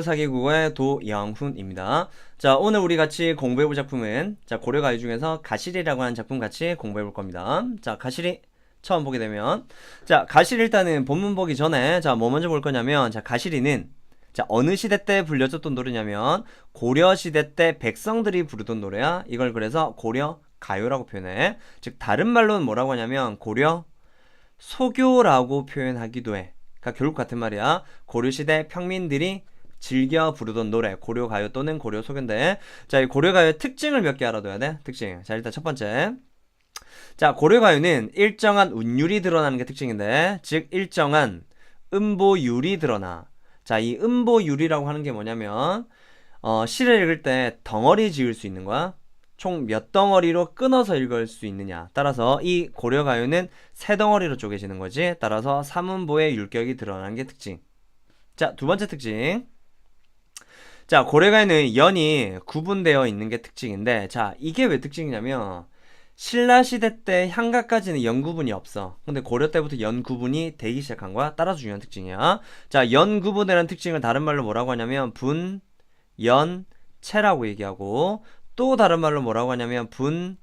사기국어의 도영훈입니다. 자, 오늘 우리 같이 공부해볼 작품은 자, 고려가요 중에서 가시리라고 하는 작품 같이 공부해볼 겁니다. 자, 가시리 처음 보게 되면 자, 가시리 일단은 본문 보기 전에 자, 뭐 먼저 볼 거냐면 자, 가시리는 자, 어느 시대 때 불려졌던 노래냐면 고려 시대 때 백성들이 부르던 노래야. 이걸 그래서 고려 가요라고 표현해. 즉 다른 말로는 뭐라고 하냐면 고려 소교라고 표현하기도 해. 그러니까 결국 같은 말이야. 고려 시대 평민들이 즐겨 부르던 노래 고려 가요 또는 고려 소견대. 자, 이 고려 가요의 특징을 몇 개 알아둬야 돼. 특징. 자, 일단 첫 번째. 자, 고려 가요는 일정한 운율이 드러나는 게 특징인데, 즉 일정한 음보율이 드러나. 자, 이 음보율이라고 하는 게 뭐냐면 어, 시를 읽을 때 덩어리 지을 수 있는 거야. 총 몇 덩어리로 끊어서 읽을 수 있느냐. 따라서 이 고려 가요는 세 덩어리로 쪼개지는 거지. 따라서 삼음보의 율격이 드러나는 게 특징. 자, 두 번째 특징. 자, 고려가에는 연이 구분되어 있는 게 특징인데, 자, 이게 왜 특징이냐면, 신라 시대 때 향가까지는 연 구분이 없어. 근데 고려 때부터 연 구분이 되기 시작한 거야. 따라서 중요한 특징이야. 자, 연 구분이라는 특징을 다른 말로 뭐라고 하냐면, 분, 연, 체라고 얘기하고, 또 다른 말로 뭐라고 하냐면, 분,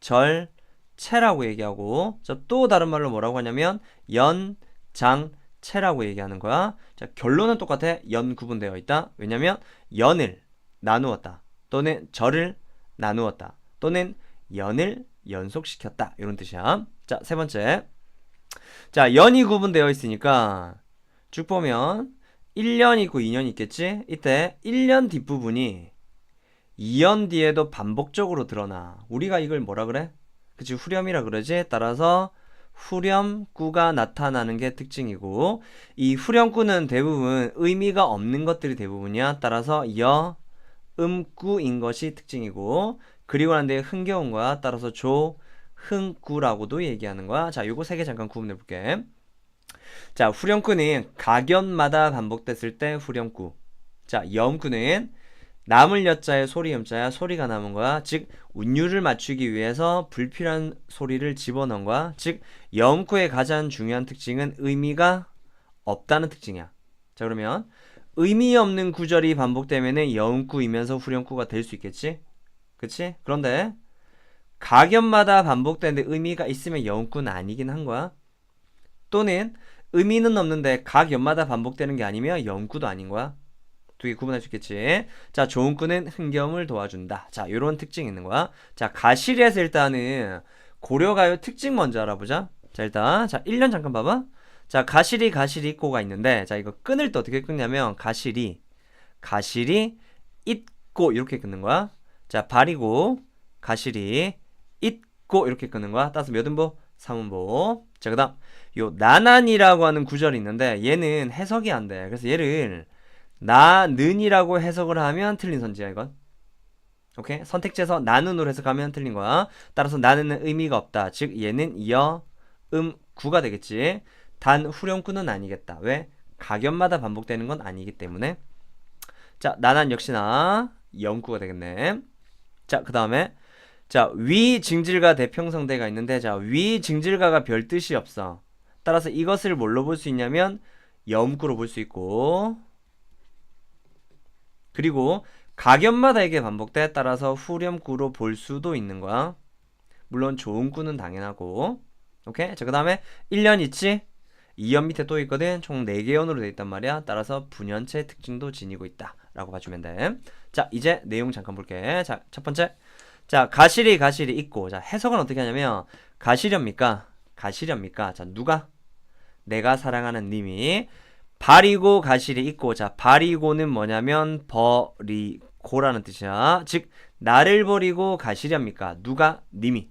절, 체라고 얘기하고, 자, 또 다른 말로 뭐라고 하냐면, 연, 장, 체라고 얘기하는 거야. 자, 결론은 똑같아. 연 구분되어 있다. 왜냐면 연을 나누었다. 또는 절을 나누었다. 또는 연을 연속시켰다. 이런 뜻이야. 자, 세 번째. 자, 연이 구분되어 있으니까 쭉 보면 1년 있고 2년 있겠지? 이때 1년 뒷부분이 2년 뒤에도 반복적으로 드러나. 우리가 이걸 뭐라 그래? 그치, 후렴이라 그러지? 따라서 후렴구가 나타나는 게 특징이고 이 후렴구는 대부분 의미가 없는 것들이 대부분이야. 따라서 여, 음구인 것이 특징이고 그리고 난 뒤에 흥겨운 거야. 따라서 조, 흥구라고도 얘기하는 거야. 자, 요거 세 개 잠깐 구분해 볼게. 자, 후렴구는 가견마다 반복됐을 때 후렴구. 자, 염구는 남을 여자의 소리 염자야 소리가 남은 거야. 즉 운율을 맞추기 위해서 불필요한 소리를 집어넣은 거야. 즉 염구의 가장 중요한 특징은 의미가 없다는 특징이야. 자 그러면 의미 없는 구절이 반복되면은 염구이면서 후렴구가 될 수 있겠지? 그치? 그런데 가견마다 반복되는데 의미가 있으면 염구는 아니긴 한 거야. 또는 의미는 없는데 각연마다 반복되는 게 아니면 염구도 아닌 거야 두 개 구분할 수 있겠지. 자, 좋은 꾼은 흥겨움을 도와준다. 자, 요런 특징이 있는 거야. 자, 가시리에서 일단은 고려가요 특징 먼저 알아보자. 자, 일단 자, 1년 잠깐 봐봐. 자, 가시리 가시리 꼬가 있는데 자, 이거 끈을 또 어떻게 끊냐면 가시리 가시리 있고 이렇게 끊는 거야. 자, 발이고 가시리 있고 이렇게 끊는 거야. 따라서 몇 음보? 3음보. 자, 그 다음 요 나난이라고 하는 구절이 있는데 얘는 해석이 안 돼. 그래서 얘를 나는이라고 해석을 하면 틀린 선지야 이건. 오케이? 선택지에서 나는으로 해석하면 틀린 거야. 따라서 나는은 의미가 없다. 즉 얘는 여, 음, 구가 되겠지. 단 후렴구는 아니겠다. 왜? 가견마다 반복되는 건 아니기 때문에. 자, 나난 역시나 영구가 되겠네. 자, 그 다음에 자, 위 증질가 대평성대가 있는데 자, 위 증질가가 별 뜻이 없어. 따라서 이것을 뭘로 볼 수 있냐면 염구로 볼 수 있고 그리고 가견마다 이게 반복돼 따라서 후렴구로 볼 수도 있는 거야. 물론 좋은 구는 당연하고. 오케이? 자, 그 다음에 1년 있지? 2연 밑에 또 있거든. 총 4개 연으로 돼 있단 말이야. 따라서 분연체 특징도 지니고 있다. 라고 봐주면 돼. 자, 이제 내용 잠깐 볼게. 자, 첫 번째. 자, 가시리, 가시리 있고. 자, 해석은 어떻게 하냐면, 가시렵니까? 가시렵니까? 자, 누가? 내가 사랑하는 님이 바리고 가시리 있고. 자 바리고는 뭐냐면 버리고라는 뜻이야. 즉 나를 버리고 가시렵니까? 누가? 님이.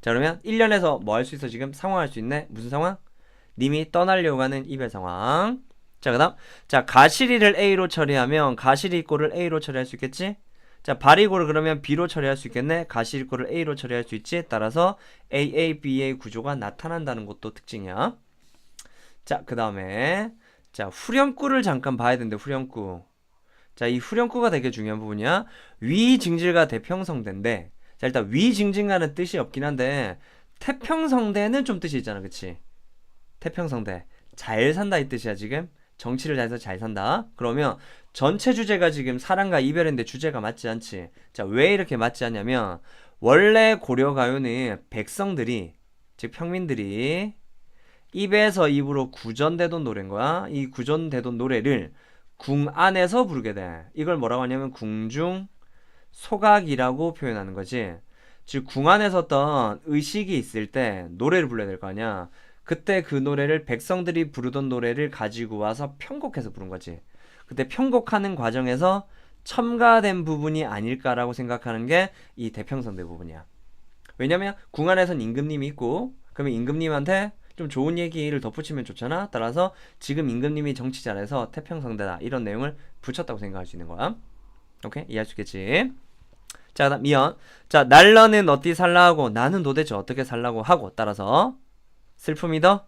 자 그러면 1년에서 뭐 할 수 있어? 지금 상황 할 수 있네. 무슨 상황? 님이 떠나려고 하는 이별 상황. 자 그다음. 자 가시리를 A로 처리하면 가시리 있고를 A로 처리할 수 있겠지? 자 바리고를 그러면 B로 처리할 수 있겠네. 가시리 있고를 A로 처리할 수 있지? 따라서 AABA 구조가 나타난다는 것도 특징이야. 자 그 다음에 자, 후렴구를 잠깐 봐야 되는데, 후렴구. 자, 이 후렴구가 되게 중요한 부분이야. 위증질과 대평성대인데, 자, 일단 위증진가는 뜻이 없긴 한데, 태평성대는 좀 뜻이 있잖아, 그치? 태평성대. 잘 산다 이 뜻이야, 지금. 정치를 잘해서 잘 산다. 그러면 전체 주제가 지금 사랑과 이별인데 주제가 맞지 않지. 자, 왜 이렇게 맞지 않냐면 원래 고려 가요는 백성들이 즉 평민들이 입에서 입으로 구전되던 노래인 거야. 이 구전되던 노래를 궁 안에서 부르게 돼. 이걸 뭐라고 하냐면 궁중 소각이라고 표현하는 거지. 즉 궁 안에서 어떤 의식이 있을 때 노래를 불러야 될 거 아니야. 그때 그 노래를 백성들이 부르던 노래를 가지고 와서 편곡해서 부른 거지. 그때 편곡하는 과정에서 첨가된 부분이 아닐까라고 생각하는 게 이 대평성대 부분이야. 왜냐면 궁 안에선 임금님이 있고 그러면 임금님한테 좀 좋은 얘기를 덧붙이면 좋잖아. 따라서 지금 임금님이 정치 잘해서 태평성대다 이런 내용을 붙였다고 생각할 수 있는 거야. 오케이 이해할 수 있겠지? 자 그다음 미연 자 날러는 어디 살라 하고 나는 도대체 어떻게 살라고 하고 따라서 슬픔이 더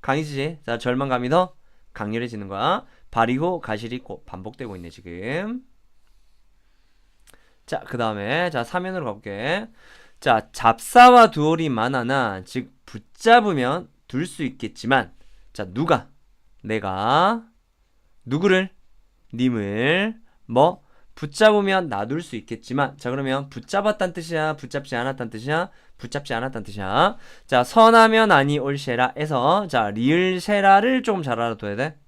강해지지. 자 절망감이 더 강렬해지는 거야. 발이고 가실이 고 반복되고 있네 지금. 자 그 다음에 자 사면으로 가볼게. 자 잡사와 두얼이 만하나 즉 붙잡으면 둘 수 있겠지만 자 누가? 내가. 누구를? 님을. 뭐? 붙잡으면 놔둘 수 있겠지만 자 그러면 붙잡았단 뜻이야? 붙잡지 않았단 뜻이야? 붙잡지 않았단 뜻이야. 자 선하면 아니 올세라에서 자 리을세라를 조금 잘 알아둬야 돼.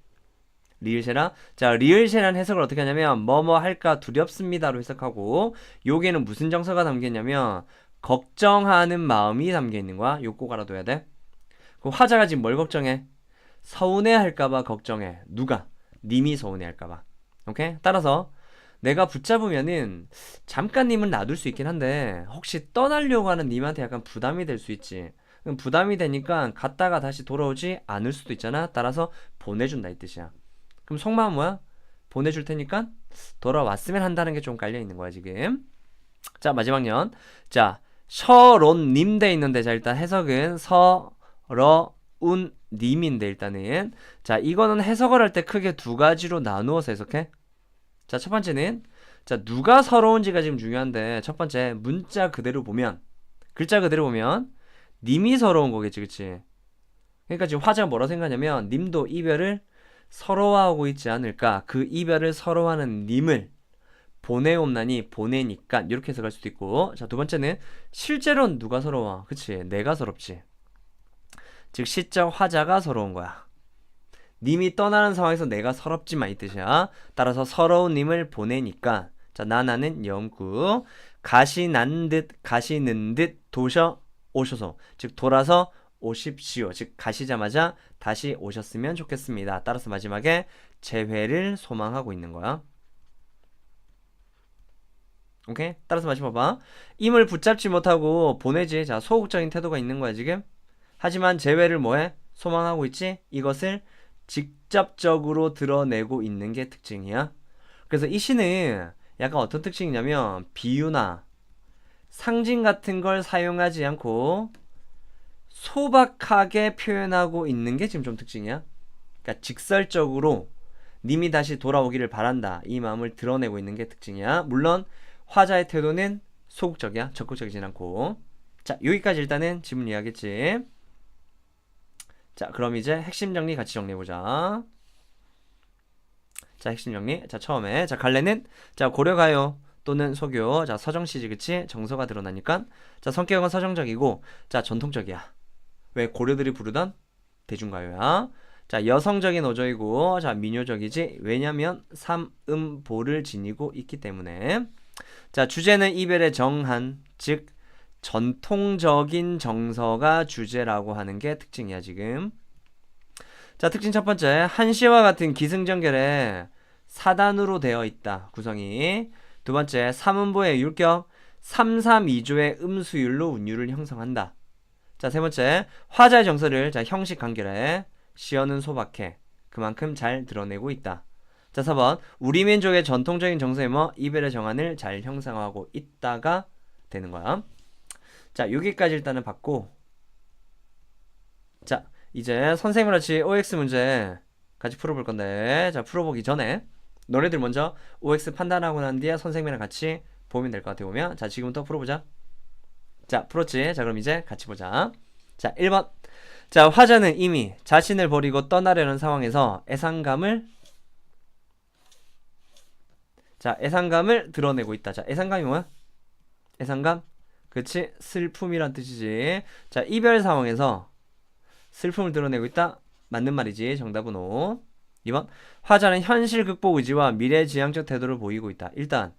리을세라? 자 리을세라는 해석을 어떻게 하냐면 뭐뭐 할까 두렵습니다로 해석하고 여기에는 무슨 정서가 담겨 있냐면 걱정하는 마음이 담겨 있는 거야. 요꼭 알아둬야 돼 그 화자가 지금 뭘 걱정해 서운해 할까봐 걱정해 누가 님이 서운해 할까봐 오케이 따라서 내가 붙잡으면은 잠깐 님을 놔둘 수 있긴 한데 혹시 떠나려고 하는 님한테 약간 부담이 될 수 있지. 그럼 부담이 되니까 갔다가 다시 돌아오지 않을 수도 있잖아. 따라서 보내준다 이 뜻이야. 그럼 속마음 뭐야? 보내줄 테니까 돌아왔으면 한다는 게 좀 깔려 있는 거야 지금. 자 마지막 년. 자 서론님 돼 있는데 자 일단 해석은 서 러운 님인데 일단은 자 이거는 해석을 할 때 크게 두 가지로 나누어서 해석해. 자, 첫 번째는 자, 누가 서러운지가 지금 중요한데 첫 번째 문자 그대로 보면 글자 그대로 보면 님이 서러운 거겠지. 그치 그러니까 지금 화자가 뭐라 생각하냐면 님도 이별을 서러워하고 있지 않을까? 그 이별을 서러워하는 님을 보내옵나니 보내니까 이렇게 해석할 수도 있고 자, 두 번째는 실제로는 누가 서러워? 그치 내가 서럽지. 즉 시적 화자가 서러운 거야. 님이 떠나는 상황에서 내가 서럽지만 이 뜻이야. 따라서 서러운 님을 보내니까 자 나나는 영구 가시난 듯 가시는 듯 도셔 오셔서 즉 돌아서 오십시오. 즉 가시자마자 다시 오셨으면 좋겠습니다. 따라서 마지막에 재회를 소망하고 있는 거야. 오케이? 따라서 마지막 봐. 임을 붙잡지 못하고 보내지. 자, 소극적인 태도가 있는 거야, 지금. 하지만 재회를 뭐해? 소망하고 있지? 이것을 직접적으로 드러내고 있는 게 특징이야. 그래서 이 시는 약간 어떤 특징이냐면 비유나 상징 같은 걸 사용하지 않고 소박하게 표현하고 있는 게 지금 좀 특징이야. 그러니까 직설적으로 님이 다시 돌아오기를 바란다. 이 마음을 드러내고 있는 게 특징이야. 물론 화자의 태도는 소극적이야. 적극적이진 않고. 자, 여기까지 일단은 지문 이해하겠지? 자, 그럼 이제 핵심 정리 같이 정리해 보자. 자, 핵심 정리. 자, 처음에 자, 갈래는 자, 고려가요 또는 소교. 자, 서정시지 그치? 정서가 드러나니까. 자, 성격은 서정적이고 자, 전통적이야. 왜 고려들이 부르던 대중가요야. 자, 여성적인 어조이고 자, 민요적이지. 왜냐면 삼음보를 지니고 있기 때문에. 자, 주제는 이별의 정한 즉 전통적인 정서가 주제라고 하는 게 특징이야, 지금. 자, 특징 첫 번째. 한시와 같은 기승전결에 사단으로 되어 있다. 구성이. 두 번째. 삼음보의 율격 3, 3, 2조의 음수율로 운율을 형성한다. 자, 세 번째. 화자의 정서를 자, 형식 간결해. 시어는 소박해. 그만큼 잘 드러내고 있다. 자, 4번. 우리 민족의 전통적인 정서에 뭐 이별의 정한을 잘 형성하고 있다가 되는 거야. 자, 여기까지 일단은 봤고 자, 이제 선생님이랑 같이 OX 문제 같이 풀어볼 건데 자, 풀어보기 전에 너네들 먼저 OX 판단하고 난 뒤에 선생님이랑 같이 보면 될 것 같아 보면 자, 지금부터 풀어보자 자, 풀었지? 자, 그럼 이제 같이 보자 자, 1번 자, 화자는 이미 자신을 버리고 떠나려는 상황에서 애상감을 자, 애상감을 드러내고 있다. 자, 애상감이 뭐야? 애상감? 그치? 슬픔이란 뜻이지. 자, 이별 상황에서 슬픔을 드러내고 있다. 맞는 말이지. 정답은 O. 2번. 화자는 현실 극복 의지와 미래 지향적 태도를 보이고 있다. 일단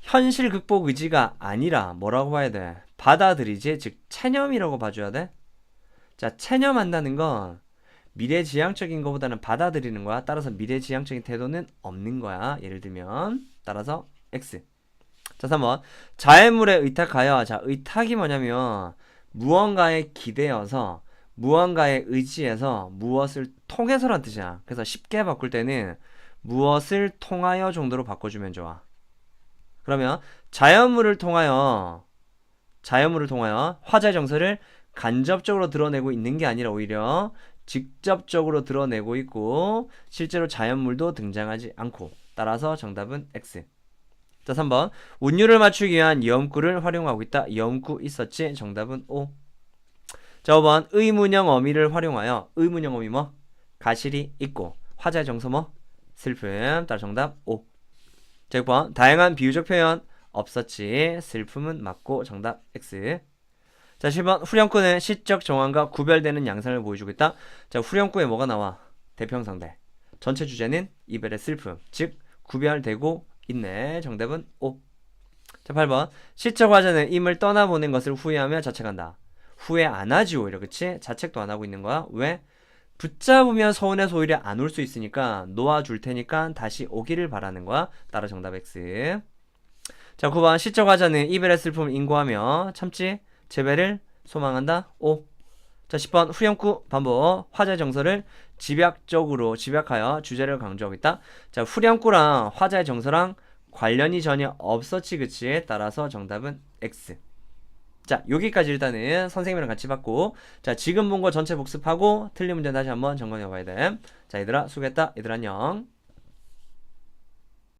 현실 극복 의지가 아니라 뭐라고 봐야 돼? 받아들이지. 즉 체념이라고 봐줘야 돼. 자, 체념한다는 건 미래 지향적인 것보다는 받아들이는 거야. 따라서 미래 지향적인 태도는 없는 거야. 예를 들면 따라서 X. 자, 3번. 자해물에 의탁하여 자, 의탁이 뭐냐면 무언가에 기대어서 무언가에 의지해서 무엇을 통해서란 뜻이야. 그래서 쉽게 바꿀 때는 무엇을 통하여 정도로 바꿔주면 좋아. 그러면 자연물을 통하여 자연물을 통하여 화자의 정서를 간접적으로 드러내고 있는 게 아니라 오히려 직접적으로 드러내고 있고 실제로 자연물도 등장하지 않고 따라서 정답은 X. 자, 3번. 운율을 맞추기 위한 염구를 활용하고 있다. 염구 있었지? 정답은 O. 자, 5번. 의문형 어미를 활용하여 의문형 어미 뭐? 가실이 있고 화자의 정서 뭐? 슬픔. 따라 정답 O. 자, 6번. 다양한 비유적 표현 없었지. 슬픔은 맞고 정답 X. 자, 10번. 후렴구는 시적 정황과 구별되는 양상을 보여주고 있다. 자, 후렴구에 뭐가 나와? 대평상대. 전체 주제는 이별의 슬픔. 즉, 구별되고 있네. 정답은 O. 자, 8번. 시적 화자는 임을 떠나보낸 것을 후회하며 자책한다. 후회 안 하지 오히려 그치? 자책도 안 하고 있는 거야. 왜? 붙잡으면 서운해서 오히려 안올 수 있으니까 놓아줄 테니까 다시 오기를 바라는 거야. 따라 정답 X. 자, 9번. 시적 화자는 이별의 슬픔을 인고하며 참지 재배를 소망한다. O. 자, 10번. 후렴구 반복. 화자의 정서를 집약적으로 집약하여 주제를 강조하고 있다. 자, 후렴구랑 화자의 정서랑 관련이 전혀 없었지, 그치? 따라서 정답은 X. 자, 여기까지 일단은 선생님이랑 같이 봤고, 자, 지금 본 거 전체 복습하고, 틀린 문제 다시 한번 점검해 봐야 돼. 자, 얘들아, 수고했다. 얘들 안녕.